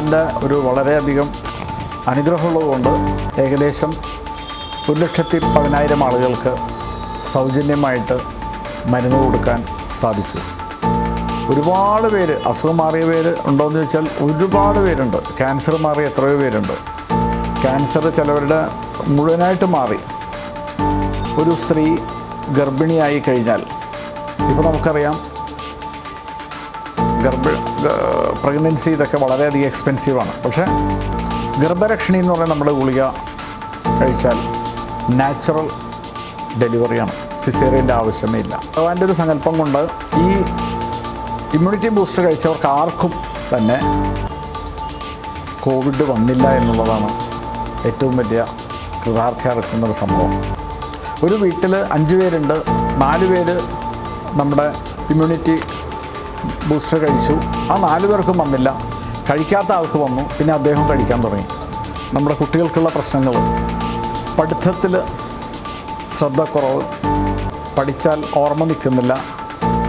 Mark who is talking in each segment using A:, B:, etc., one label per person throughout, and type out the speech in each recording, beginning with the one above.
A: ഭഗവാന്റെ ഒരു വളരെയധികം അനുഗ്രഹമുള്ളതുകൊണ്ട് ഏകദേശം ഒരു ലക്ഷത്തി പതിനായിരം ആളുകൾക്ക് സൗജന്യമായിട്ട് മരുന്ന് കൊടുക്കാൻ സാധിച്ചു. ഒരുപാട് പേര് അസുഖം മാറിയ പേര് ഉണ്ടോയെന്ന് ചോദിച്ചാൽ ഒരുപാട് പേരുണ്ട്. ക്യാൻസർ മാറിയ എത്രയോ പേരുണ്ട്. ക്യാൻസർ ചിലവരുടെ മുഴുവനായിട്ട് മാറി. ഒരു സ്ത്രീ ഗർഭിണിയായി കഴിഞ്ഞാൽ ഇപ്പോൾ നമുക്കറിയാം ഗർഭ പ്രഗ്നൻസി ഇതൊക്കെ വളരെയധികം എക്സ്പെൻസീവാണ് പക്ഷേ ഗർഭരക്ഷണി എന്ന് പറഞ്ഞാൽ നമ്മൾ ഗുളിക കഴിച്ചാൽ നാച്ചുറൽ ഡെലിവറിയാണ് സിസേറിയന്റെ ആവശ്യമേ ഇല്ല ഭഗവാന്റെ ഒരു സങ്കല്പം കൊണ്ട് ഈ ഇമ്മ്യൂണിറ്റി ബൂസ്റ്റർ കഴിച്ചവർക്ക് ആർക്കും തന്നെ കോവിഡ് വന്നില്ല എന്നുള്ളതാണ് ഏറ്റവും വലിയ കൃതാർത്ഥ്യർക്കുന്ന ഒരു സംഭവം. ഒരു വീട്ടിൽ അഞ്ച് പേരുണ്ട്. നാല് പേര് നമ്മുടെ ഇമ്മ്യൂണിറ്റി ബൂസ്റ്റർ കഴിച്ചു. ആ നാല് പേർക്കും വന്നില്ല. കഴിക്കാത്ത ആൾക്ക് വന്നു. പിന്നെ അദ്ദേഹം കഴിക്കാൻ തുടങ്ങി. നമ്മുടെ കുട്ടികൾക്കുള്ള പ്രശ്നങ്ങൾ. പഠിത്തത്തിൽ ശ്രദ്ധക്കുറവ് പഠിച്ചാൽ ഓർമ്മ നിൽക്കുന്നില്ല.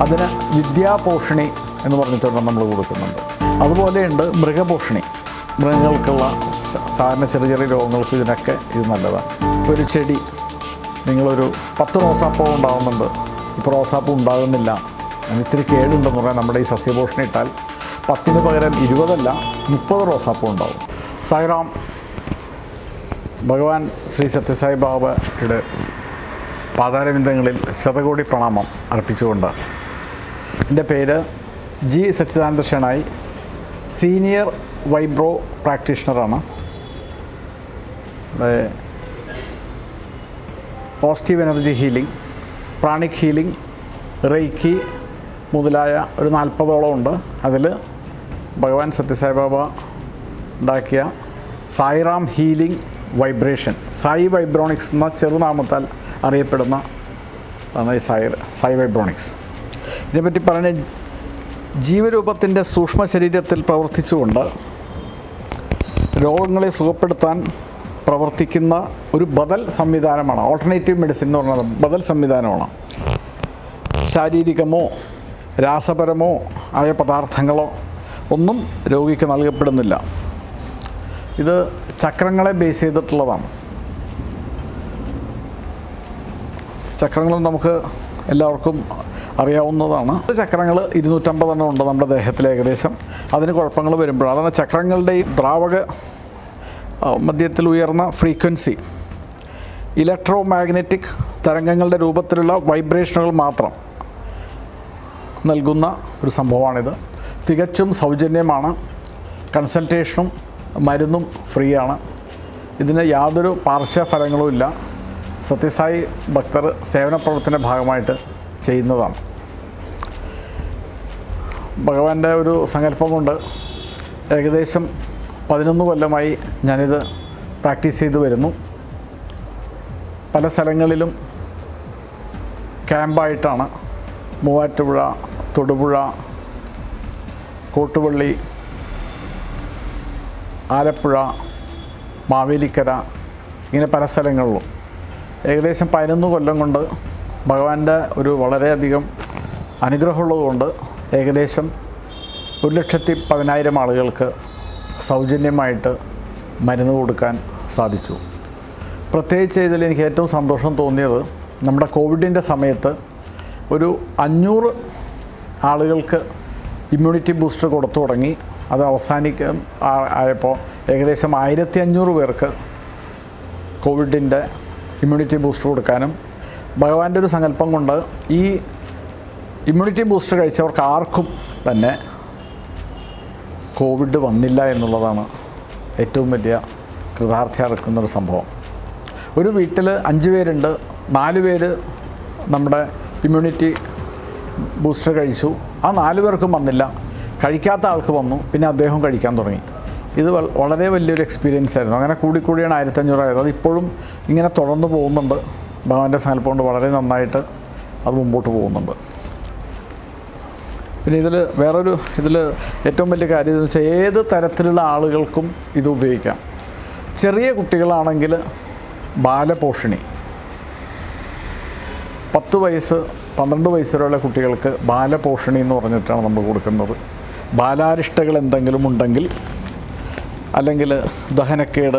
A: അതിന് വിദ്യാപോഷണി എന്ന് പറഞ്ഞിട്ടുണ്ട് നമ്മൾ കൊടുക്കുന്നുണ്ട്. അതുപോലെയുണ്ട് മൃഗപോഷണി. മൃഗങ്ങൾക്കുള്ള സാധാരണ ചെറിയ ചെറിയ രോഗങ്ങൾക്ക് ഇതിനൊക്കെ ഇത് നല്ലതാണ്. ഇപ്പോൾ ഒരു ചെടി. നിങ്ങളൊരു പത്ത് റോസാപ്പൂ ഉണ്ടാകുന്നുണ്ട് ഇപ്പോൾ റോസാപ്പൂ ഉണ്ടാകുന്നില്ല. ഇത്തിരി കേടുണ്ടെന്ന് പറഞ്ഞാൽ നമ്മുടെ ഈ സസ്യപോഷണം ഇട്ടാൽ പത്തിന് പകരം ഇരുപതല്ല മുപ്പത് റോസാപ്പൂ ഉണ്ടാവും. സായിറാം ഭഗവാൻ ശ്രീ സത്യസായി ബാബയുടെ പാതാരവിന്ദങ്ങളിൽ ശതകോടി പ്രണാമം അർപ്പിച്ചുകൊണ്ട് എന്റെ പേര് G Sachidananda Shenoy senior vibro പ്രാക്ടീഷണറാണ്. Positive energy healing pranic healing reiki മുതലായ ഒരു നാൽപ്പതോളം ഉണ്ട്. അതിൽ ഭഗവാൻ സത്യസായിബാബ ഉണ്ടാക്കിയ Sairam healing vibration. Sai vibronics എന്ന ചെറുനാമത്താൽ അറിയപ്പെടുന്ന ഈ സായി സായി വൈബ്രോണിക്സ്. ഇതിനെപ്പറ്റി പറഞ്ഞ ജീവരൂപത്തിന്റെ സൂക്ഷ്മ ശരീരത്തിൽ പ്രവർത്തിച്ചുകൊണ്ട് രോഗങ്ങളെ സുഖപ്പെടുത്താൻ പ്രവർത്തിക്കുന്ന ഒരു ബദൽ സംവിധാനമാണ്. ഓൾട്ടർനേറ്റീവ് മെഡിസിൻ എന്ന് പറഞ്ഞാൽ ബദൽ സംവിധാനമാണ്. ശാരീരികമോ രാസപരമോ ആയ പദാർത്ഥങ്ങളോ ഒന്നും രോഗിക്ക് നൽകപ്പെടുന്നില്ല. ഇത് ചക്രങ്ങളെ ബേസ് ചെയ്തിട്ടുള്ളതാണ്. ചക്രങ്ങൾ നമുക്ക് എല്ലാവർക്കും അറിയാവുന്നതാണ്. ചക്രങ്ങൾ ഇരുന്നൂറ്റമ്പതെണ്ണം ഉണ്ട് നമ്മുടെ ദേഹത്തിൽ ഏകദേശം. അതിന് കുഴപ്പങ്ങൾ വരുമ്പോഴാണ്. അതാണ് ചക്രങ്ങളുടെയും ദ്രാവക മധ്യത്തിൽ ഉയർന്ന ഫ്രീക്വൻസി ഇലക്ട്രോ മാഗ്നറ്റിക് തരംഗങ്ങളുടെ രൂപത്തിലുള്ള വൈബ്രേഷനുകൾ മാത്രം. നൽകുന്ന ഒരു സംഭവമാണിത്. തികച്ചും സൗജന്യമാണ്. കൺസൾട്ടേഷനും മരുന്നും ഫ്രീ ആണ് ഇതിന് യാതൊരു പാർശ്വഫലങ്ങളും ഇല്ല. സത്യസായി ഭക്തർ സേവന പ്രവർത്തനത്തിന്റെ ഭാഗമായിട്ട് ചെയ്യുന്നതാണ്. ഭഗവാന്റെ ഒരു സങ്കല്പം കൊണ്ട് ഏകദേശം പതിനൊന്ന് കൊല്ലമായി ഞാനിത് പ്രാക്ടീസ് ചെയ്തു വരുന്നു. പല സ്ഥലങ്ങളിലും ക്യാമ്പായിട്ടാണ് മൂവാറ്റുപുഴ തൊടുപുഴ കോട്ടുപള്ളി ആലപ്പുഴ മാവേലിക്കര ഇങ്ങനെ പല സ്ഥലങ്ങളിലും. ഏകദേശം പതിനൊന്ന് കൊല്ലം കൊണ്ട് ഭഗവാന്റെ ഒരു വളരെയധികം അനുഗ്രഹമുള്ളതുകൊണ്ട് ഏകദേശം ഒരു ലക്ഷത്തി പതിനായിരം ആളുകൾക്ക് സൗജന്യമായിട്ട് മരുന്ന് കൊടുക്കാൻ സാധിച്ചു. പ്രത്യേകിച്ച് ഇതിൽ എനിക്ക് ഏറ്റവും സന്തോഷം തോന്നിയത് നമ്മുടെ കോവിഡിന്റെ സമയത്ത് ഒരു അഞ്ഞൂറ് ആളുകൾക്ക് ഇമ്മ്യൂണിറ്റി ബൂസ്റ്റർ കൊടുത്തു തുടങ്ങി. അത് അവസാനിക്കും ആയപ്പോൾ ഏകദേശം ആയിരത്തി അഞ്ഞൂറ് പേർക്ക് കോവിഡിന്റെ ഇമ്മ്യൂണിറ്റി ബൂസ്റ്റർ കൊടുക്കാനും ഭഗവാന്റെ ഒരു സങ്കല്പം കൊണ്ട് ഈ ഇമ്മ്യൂണിറ്റി ബൂസ്റ്റർ കഴിച്ചവർക്ക് ആർക്കും തന്നെ കോവിഡ് വന്നില്ല എന്നുള്ളതാണ് ഏറ്റവും വലിയ കൃതാർത്ഥ്യ ഒരു സംഭവം. ഒരു വീട്ടിൽ അഞ്ച് പേരുണ്ട് നാല് പേര് നമ്മുടെ ഇമ്മ്യൂണിറ്റി ബൂസ്റ്റർ കഴിച്ചു. ആ നാല് പേർക്കും വന്നില്ല. കഴിക്കാത്ത ആൾക്ക് വന്നു. പിന്നെ അദ്ദേഹം കഴിക്കാൻ തുടങ്ങി. ഇത് വളരെ വലിയൊരു എക്സ്പീരിയൻസ് ആയിരുന്നു. അങ്ങനെ കൂടിക്കൂടിയാണ് ആയിരത്തഞ്ഞൂറായത് ആയത്. ഇപ്പോഴും ഇങ്ങനെ തുടർന്ന് പോകുന്നുണ്ട്. ഭഗവാന്റെ സങ്കല്പം കൊണ്ട് വളരെ നന്നായിട്ട് അത് മുമ്പോട്ട് പോകുന്നുണ്ട്. പിന്നെ ഇതിൽ വേറൊരു ഇതിൽ ഏറ്റവും വലിയ കാര്യം എന്ന് വെച്ചാൽ ഏത് തരത്തിലുള്ള ആളുകൾക്കും ഇത് ഉപയോഗിക്കാം. ചെറിയ കുട്ടികളാണെങ്കിൽ ബാലപോഷിണി. പത്ത് വയസ്സ് പന്ത്രണ്ട് വയസ്സ് വരെയുള്ള കുട്ടികൾക്ക് ബാലപോഷണി എന്ന് പറഞ്ഞിട്ടാണ് നമ്മൾ കൊടുക്കുന്നത്. ബാലാരിഷ്ടകൾ എന്തെങ്കിലും ഉണ്ടെങ്കിൽ അല്ലെങ്കിൽ ദഹനക്കേട്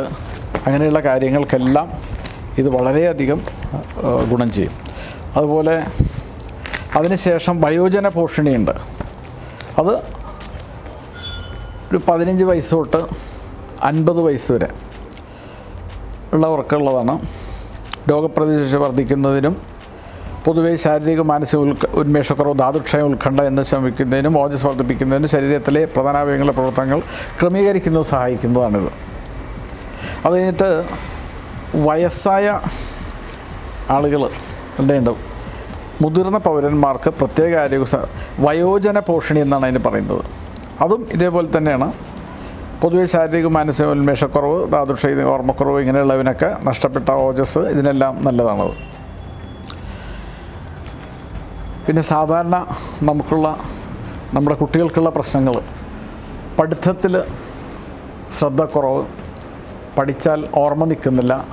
A: അങ്ങനെയുള്ള കാര്യങ്ങൾക്കെല്ലാം ഇത് വളരെയധികം ഗുണം ചെയ്യും. അതുപോലെ അതിനുശേഷം വയോജന പോഷണിയുണ്ട്. അത് ഒരു പതിനഞ്ച് വയസ്സ് തൊട്ട് അൻപത് വയസ്സ് വരെ ഉള്ളവർക്കുള്ളതാണ്. രോഗപ്രതിരോധ വർദ്ധിക്കുന്നതിനും പൊതുവെ ശാരീരിക മാനസിക ഉൽക്ക ഉന്മേഷക്കുറവ് ധാതുക്ഷയം ഉത്കണ്ഠ എന്ന് ശമിക്കുന്നതിനും ഓജസ് വർദ്ധിപ്പിക്കുന്നതിനും ശരീരത്തിലെ പ്രധാനാവയവങ്ങളുടെ പ്രവർത്തനങ്ങൾ ക്രമീകരിക്കുന്നത് സഹായിക്കുന്നതാണിത്. അത് കഴിഞ്ഞിട്ട് വയസ്സായ ആളുകൾ ഉണ്ട് മുതിർന്ന പൗരന്മാർക്ക് പ്രത്യേക ആരോഗ്യ വയോജന പോഷണി എന്നാണ് അതിന് പറയുന്നത്. അതും ഇതേപോലെ തന്നെയാണ്. പൊതുവെ ശാരീരിക മാനസിക ഉന്മേഷക്കുറവ് ധാതുക്ഷ ഓർമ്മക്കുറവ് ഇങ്ങനെയുള്ളവനൊക്കെ നഷ്ടപ്പെട്ട ഓജസ് ഇതിനെല്ലാം നല്ലതാണത്. പിന്നെ സാധാരണ നമുക്കുള്ള നമ്മുടെ കുട്ടികൾക്കുള്ള പ്രശ്നങ്ങൾ. പഠിത്തത്തിൽ ശ്രദ്ധക്കുറവ് പഠിച്ചാൽ ഓർമ്മ നിൽക്കുന്നില്ല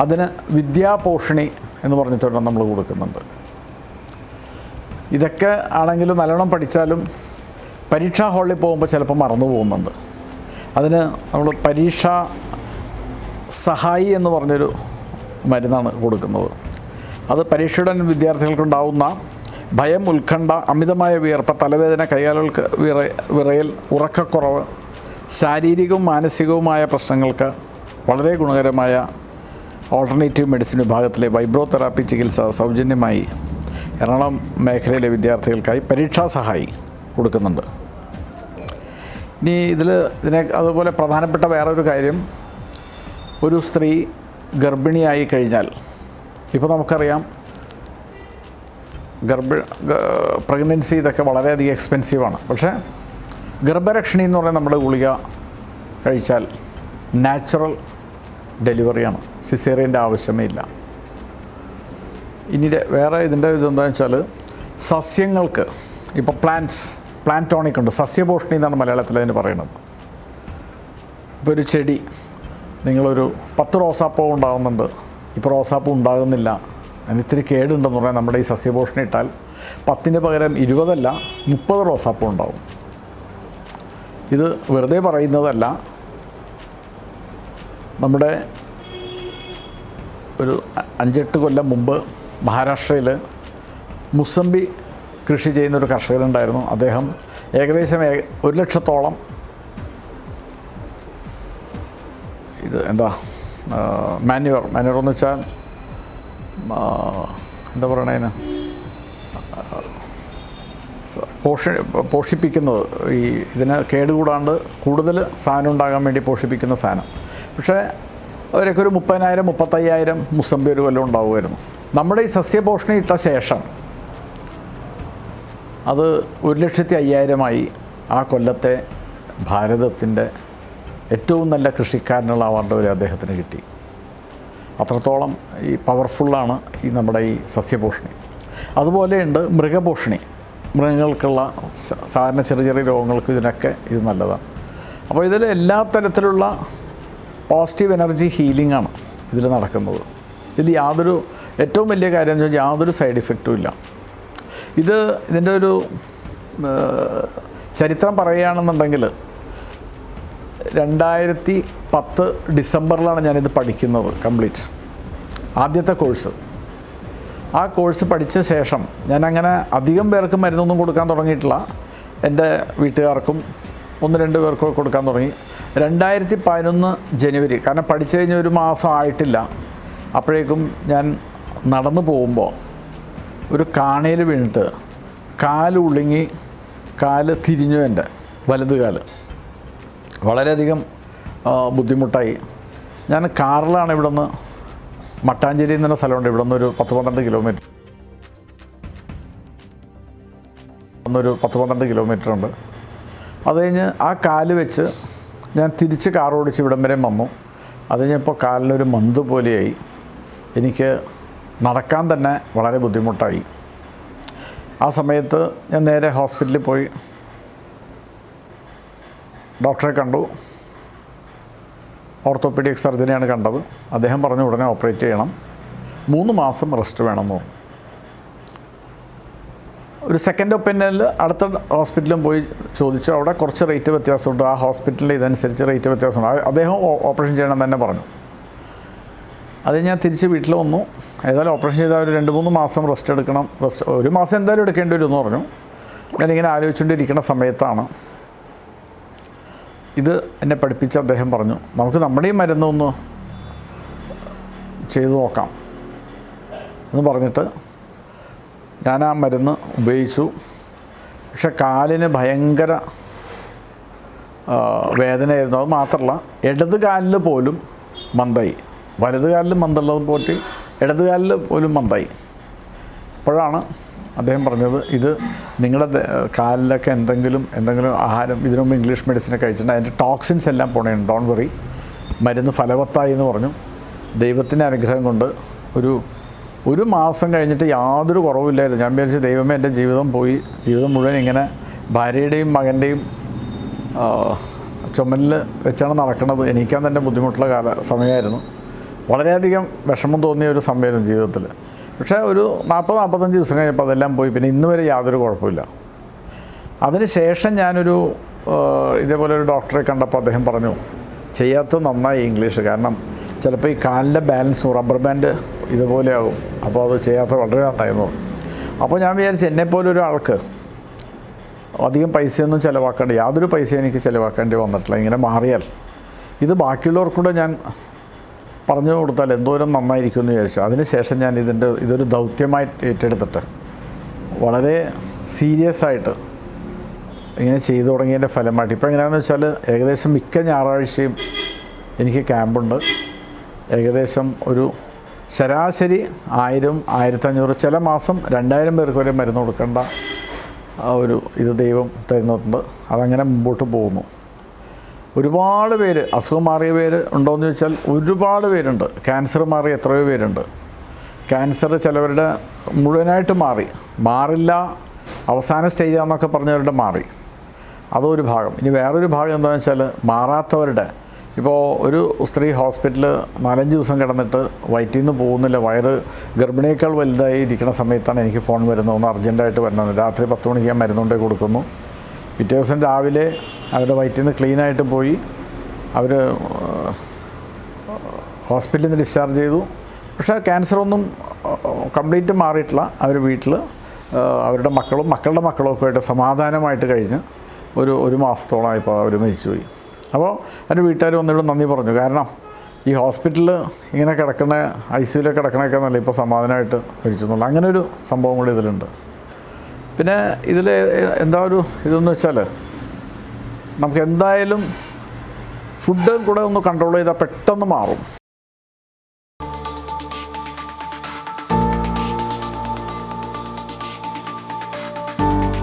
A: അതിന് വിദ്യാപോഷണി എന്ന് പറഞ്ഞിട്ടുണ്ട് നമ്മൾ കൊടുക്കുന്നുണ്ട്. ഇതൊക്കെ ആണെങ്കിലും നല്ലോണം പഠിച്ചാലും പരീക്ഷാ ഹാളിൽ പോകുമ്പോൾ ചിലപ്പോൾ മറന്നു പോകുന്നുണ്ട്. അതിന് നമ്മൾ പരീക്ഷ സഹായി എന്ന് പറഞ്ഞൊരു മരുന്നാണ് കൊടുക്കുന്നത്. അത് പരീക്ഷയുടെ വിദ്യാർത്ഥികൾക്കുണ്ടാവുന്ന ഭയം ഉത്കണ്ഠ അമിതമായ വിയർപ്പ് തലവേദന കൈകാലുകൾക്ക് വിറ വിറയൽ ഉറക്കക്കുറവ് ശാരീരികവും മാനസികവുമായ പ്രശ്നങ്ങൾക്ക് വളരെ ഗുണകരമായ ഓൾട്ടർനേറ്റീവ് മെഡിസിൻ വിഭാഗത്തിലെ വൈബ്രോ തെറാപ്പി ചികിത്സ സൗജന്യമായി എറണാകുളം മേഖലയിലെ വിദ്യാർത്ഥികൾക്കായി പരീക്ഷാ സഹായി കൊടുക്കുന്നുണ്ട്. ഇനി ഇതിൽ ഇതിനെ അതുപോലെ പ്രധാനപ്പെട്ട വേറൊരു കാര്യം ഒരു സ്ത്രീ ഗർഭിണിയായി കഴിഞ്ഞാൽ ഇപ്പോൾ നമുക്കറിയാം ഗർഭ പ്രഗ്നൻസി ഇതൊക്കെ വളരെയധികം എക്സ്പെൻസീവാണ് പക്ഷേ ഗർഭരക്ഷണി എന്ന് പറഞ്ഞാൽ നമ്മുടെ ഗുളിക കഴിച്ചാൽ നാച്ചുറൽ ഡെലിവറിയാണ് സിസേറിയന്റെ ആവശ്യമേ ഇല്ല. ഇനി വേറെ ഇതിന്റെ ഇതെന്താണെന്ന് വെച്ചാൽ സസ്യങ്ങൾക്ക് ഇപ്പോൾ പ്ലാന്റ്സ് പ്ലാന്റോണിക് ഉണ്ട്. സസ്യപോഷണി എന്നാണ് മലയാളത്തിൽ അതിന് പറയുന്നത്. ഇപ്പോൾ ഒരു ചെടി നിങ്ങളൊരു പത്ത് റോസാപ്പൂ ഉണ്ടാകുന്നുണ്ട് ഇപ്പോൾ റോസാപ്പൂ ഉണ്ടാകുന്നില്ല. അതിന് ഇത്തിരി കേടുണ്ടെന്ന് പറഞ്ഞാൽ നമ്മുടെ ഈ സസ്യപോഷണം ഇട്ടാൽ പത്തിന് പകരം ഇരുപതല്ല മുപ്പത് റോസാപ്പൂ ഉണ്ടാവും. ഇത് വെറുതെ പറയുന്നതല്ല. നമ്മുടെ ഒരു അഞ്ചെട്ട് കൊല്ലം മുമ്പ് മഹാരാഷ്ട്രയിൽ മുസംബി കൃഷി ചെയ്യുന്ന ഒരു കർഷകനുണ്ടായിരുന്നു അദ്ദേഹം ഏകദേശം ഒരു ലക്ഷത്തോളം ഇത് എന്താ മാന്യുവർ മാന്യുവർ എന്ന് വെച്ചാൽ എന്താ പറയണതിന് പോഷി പോഷ പോഷിപ്പിക്കുന്നത് ഈ ഇതിന് കേടുകൂടാണ്ട് കൂടുതൽ സാധനം ഉണ്ടാകാൻ വേണ്ടി പോഷിപ്പിക്കുന്ന സാധനം. പക്ഷേ അവരൊക്കെ ഒരു മുപ്പതിനായിരം മുപ്പത്തയ്യായിരം മുസമ്പി ഒരു കൊല്ലം ഉണ്ടാവുമായിരുന്നു. നമ്മുടെ ഈ സസ്യപോഷണി ഇട്ട ശേഷം അത് ഒരു ലക്ഷത്തി അയ്യായിരമായി ആ കൊല്ലത്തെ ഭാരതത്തിന്റെ ഏറ്റവും നല്ല കൃഷിക്കാരനുള്ള അവാർഡ് വരെ അദ്ദേഹത്തിന് കിട്ടി. അത്രത്തോളം ഈ പവർഫുള്ളാണ് ഈ നമ്മുടെ ഈ സസ്യപോഷണി അതുപോലെയുണ്ട് മൃഗപോഷണി മൃഗങ്ങൾക്കുള്ള സാധാരണ ചെറിയ ചെറിയ രോഗങ്ങൾക്ക് ഇതിനൊക്കെ ഇത് നല്ലതാണ്. അപ്പോൾ ഇതിൽ എല്ലാ തരത്തിലുള്ള പോസിറ്റീവ് എനർജി ഹീലിംഗ് ആണ് ഇതിൽ നടക്കുന്നത്. ഇതിൽ യാതൊരു ഏറ്റവും വലിയ കാര്യം എന്ന് വെച്ചാൽ യാതൊരു സൈഡ് ഇഫക്റ്റും ഇല്ല. ഇത് ഇതിന്റെ ഒരു ചരിത്രം പറയുകയാണെന്നുണ്ടെങ്കിൽ രണ്ടായിരത്തി പത്ത് ഡിസംബറിലാണ് ഞാനിത് പഠിക്കുന്നത് കംപ്ലീറ്റ്. ആദ്യത്തെ കോഴ്സ്. ആ കോഴ്സ് പഠിച്ച ശേഷം ഞാൻ അങ്ങനെ അധികം പേർക്ക് മരുന്നൊന്നും കൊടുക്കാൻ തുടങ്ങിയിട്ടില്ല. എന്റെ വീട്ടുകാർക്കും ഒന്ന് രണ്ട് പേർക്കും കൊടുക്കാൻ തുടങ്ങി. രണ്ടായിരത്തി പതിനൊന്ന് ജനുവരി കാരണം പഠിച്ചു കഴിഞ്ഞ ഒരു മാസം ആയിട്ടില്ല. അപ്പോഴേക്കും ഞാൻ നടന്നു പോകുമ്പോൾ ഒരു കാണയിൽ വീണിട്ട് കാലുളുങ്ങി കാൽ തിരിഞ്ഞു എന്റെ വലത് കാൽ. വളരെയധികം ബുദ്ധിമുട്ടായി. ഞാൻ കാറിലാണ് ഇവിടെ നിന്ന് മട്ടാഞ്ചേരി എന്ന സ്ഥലമുണ്ട്. ഇവിടെ നിന്ന് ഒരു പത്ത് പന്ത്രണ്ട് കിലോമീറ്റർ. ഒന്നൊരു പത്ത് പന്ത്രണ്ട് കിലോമീറ്റർ ഉണ്ട്. അത് കഴിഞ്ഞ് ആ കാൽ വെച്ച് ഞാൻ തിരിച്ച് കാർ ഓടിച്ച് ഇവിടം വരെ വന്നു. അത് കഴിഞ്ഞപ്പോൾ കാലിനൊരു മന്ത് പോലെയായി. എനിക്ക് നടക്കാൻ തന്നെ വളരെ ബുദ്ധിമുട്ടായി. ആ സമയത്ത് ഞാൻ നേരെ ഹോസ്പിറ്റലിൽ പോയി. ഡോക്ടറെ കണ്ടു. ഓർത്തോപീഡിക് സർജറിയാണ് കണ്ടത്. അദ്ദേഹം പറഞ്ഞു ഉടനെ ഓപ്പറേറ്റ് ചെയ്യണം. മൂന്ന് മാസം റെസ്റ്റ് വേണമെന്ന് പറഞ്ഞു. ഒരു സെക്കൻഡ് ഒപ്പീനിയനിൽ അടുത്ത ഹോസ്പിറ്റലും പോയി ചോദിച്ചു അവിടെ കുറച്ച് റേറ്റ് വ്യത്യാസമുണ്ട്. ആ ഹോസ്പിറ്റലിൽ ഇതനുസരിച്ച് റേറ്റ് വ്യത്യാസമുണ്ട്. അദ്ദേഹം ഓപ്പറേഷൻ ചെയ്യണം തന്നെ പറഞ്ഞു. അത് ഞാൻ തിരിച്ച് വീട്ടിൽ വന്നു. ഏതായാലും ഓപ്പറേഷൻ ചെയ്താൽ ഒരു രണ്ട് മൂന്ന് മാസം റെസ്റ്റ് എടുക്കണം. റെസ്റ്റ് ഒരു മാസം എന്തായാലും എടുക്കേണ്ടി വരും എന്ന് പറഞ്ഞു. ഞാനിങ്ങനെ ആലോചിച്ചുകൊണ്ടിരിക്കുന്ന സമയത്താണ് ഇത് എന്നെ പഠിപ്പിച്ച അദ്ദേഹം പറഞ്ഞു നമുക്ക് നമ്മുടെ ഈ മരുന്നൊന്ന് ചെയ്തു നോക്കാം. എന്ന് പറഞ്ഞിട്ട് ഞാൻ ആ മരുന്ന് ഉപയോഗിച്ചു. പക്ഷെ കാലിന് ഭയങ്കര വേദനയായിരുന്നു. അത് മാത്രമല്ല ഇടത് കാലിൽ പോലും മന്തായി വലത് കാലിൽ മന്തുള്ളത് പോറ്റി ഇടത് കാലിൽ പോലും മന്തായി അപ്പോഴാണ് അദ്ദേഹം പറഞ്ഞത് ഇത് നിങ്ങളുടെ കാലിലൊക്കെ എന്തെങ്കിലും എന്തെങ്കിലും ആഹാരം ഇതിനു മുമ്പ് ഇംഗ്ലീഷ് മെഡിസിൻ കഴിച്ചിട്ടുണ്ട്. അതിന്റെ ടോക്സിൻസ് എല്ലാം പോണേണ് ഡോൺ വെറി മരുന്ന് ഫലവത്തായി എന്ന് പറഞ്ഞു. ദൈവത്തിന്റെ അനുഗ്രഹം കൊണ്ട് ഒരു ഒരു മാസം കഴിഞ്ഞിട്ട് യാതൊരു കുറവില്ലായിരുന്നു. ഞാൻ വിചാരിച്ചു ദൈവമേ എന്റെ ജീവിതം പോയി. ജീവിതം മുഴുവൻ ഇങ്ങനെ ഭാര്യയുടെയും മകന്റെയും ചുമലിൽ വെച്ചാണ് നടക്കുന്നത്. എനിക്കാൻ തന്നെ ബുദ്ധിമുട്ടുള്ള കാല സമയമായിരുന്നു. വളരെയധികം വിഷമം തോന്നിയ ഒരു സമയമായിരുന്നു ജീവിതത്തിൽ പക്ഷേ ഒരു നാൽപ്പത് നാൽപ്പത്തഞ്ച് ദിവസം കഴിഞ്ഞപ്പോൾ അതെല്ലാം പോയി. പിന്നെ ഇന്ന് വരെ യാതൊരു കുഴപ്പമില്ല അതിനുശേഷം ഞാനൊരു ഇതേപോലെ ഒരു ഡോക്ടറെ കണ്ടപ്പോൾ അദ്ദേഹം പറഞ്ഞു ചെയ്യാത്തത് നന്നായി ഇംഗ്ലീഷ്. കാരണം ചിലപ്പോൾ ഈ കാലിന്റെ ബാലൻസ് റബ്ബർ ബാൻഡ് ഇതുപോലെ ആകും. അപ്പോൾ അത് ചെയ്യാത്ത വളരെ നന്നായിരുന്നു. അപ്പോൾ ഞാൻ വിചാരിച്ചു എന്നെപ്പോലെ ഒരാൾക്ക് അധികം പൈസയൊന്നും ചിലവാക്കേണ്ട യാതൊരു പൈസയും എനിക്ക് ചിലവാക്കേണ്ടി വന്നിട്ടില്ല. ഇങ്ങനെ മാറിയാൽ. ഇത് ബാക്കിയുള്ളവർക്കൂടെ ഞാൻ പറഞ്ഞു കൊടുത്താൽ എന്തോരം നന്നായിരിക്കും എന്ന് വിചാരിച്ചു അതിനുശേഷം ഞാൻ ഇതിന്റെ ഇതൊരു ദൗത്യമായി ഏറ്റെടുത്തിട്ട് വളരെ സീരിയസ് ആയിട്ട് ഇങ്ങനെ ചെയ്തു തുടങ്ങിയതിന്റെ ഫലമായിട്ട്. ഇപ്പോൾ എങ്ങനെയാണെന്ന് വെച്ചാൽ ഏകദേശം മിക്ക ഞായറാഴ്ചയും എനിക്ക് ക്യാമ്പുണ്ട്. ഏകദേശം ഒരു ശരാശരി ആയിരം ആയിരത്തഞ്ഞൂറ് ചില മാസം രണ്ടായിരം പേർക്ക് വരെ മരുന്ന് കൊടുക്കേണ്ട ഒരു ഇത് ദൈവം തരുന്നുണ്ട്. അതങ്ങനെ മുമ്പോട്ട് പോകുന്നു. ഒരുപാട് പേര് അസുഖം മാറിയ പേര് ഉണ്ടോയെന്ന് ചോദിച്ചാൽ ഒരുപാട് പേരുണ്ട്. ക്യാൻസർ മാറിയ എത്രയോ പേരുണ്ട്. ക്യാൻസർ ചിലവരുടെ മുഴുവനായിട്ട് മാറി. മാറില്ല അവസാന സ്റ്റേജാന്നൊക്കെ പറഞ്ഞവരുടെ മാറി. അതൊരു ഭാഗം. ഇനി വേറൊരു ഭാഗം എന്താണെന്ന് വെച്ചാൽ മാറാത്തവരുടെ ഇപ്പോൾ ഒരു സ്ത്രീ ഹോസ്പിറ്റലിൽ നാലഞ്ച് ദിവസം കിടന്നിട്ട് വയറ്റിൽ നിന്ന് പോകുന്നില്ല. വയറ് ഗർഭിണിയേക്കാൾ വലുതായി ഇരിക്കുന്ന സമയത്താണ് എനിക്ക് ഫോൺ വരുന്നത്. ഒന്ന് അർജന്റായിട്ട് വരണമെന്ന് രാത്രി പത്ത് മണിക്ക് ഞാൻ മരുന്നുകൊണ്ടേ കൊടുക്കുന്നു. പിറ്റേ ദിവസം രാവിലെ അവരുടെ വയറ്റിൽ നിന്ന് ക്ലീനായിട്ട് പോയി അവർ ഹോസ്പിറ്റലിൽ നിന്ന് ഡിസ്ചാർജ് ചെയ്തു. പക്ഷേ ക്യാൻസറൊന്നും കംപ്ലീറ്റ് മാറിയിട്ടില്ല. അവർ വീട്ടിൽ അവരുടെ മക്കളും മക്കളുടെ മക്കളും ഒക്കെ ആയിട്ട് സമാധാനമായിട്ട് കഴിഞ്ഞ് ഒരു ഒരു മാസത്തോളമായപ്പോൾ അവർ മരിച്ചുപോയി. അപ്പോൾ എന്റെ വീട്ടുകാർ വന്നിട്ട് നന്ദി പറഞ്ഞു. കാരണം ഈ ഹോസ്പിറ്റലിൽ ഇങ്ങനെ കിടക്കുന്ന ഐ സിയിലൊക്കെ കിടക്കണൊക്കെ നല്ല ഇപ്പോൾ സമാധാനമായിട്ട് മരിച്ചു എന്നുള്ള അങ്ങനെ ഒരു സംഭവം കൂടി ഇതിലുണ്ട്. പിന്നെ ഇതിൽ എന്താ ഒരു ഇതെന്ന് വെച്ചാൽ നമുക്ക് എന്തായാലും ഫുഡ് കൂടെ ഒന്ന് കൺട്രോൾ ചെയ്താൽ പെട്ടെന്ന് മാറും.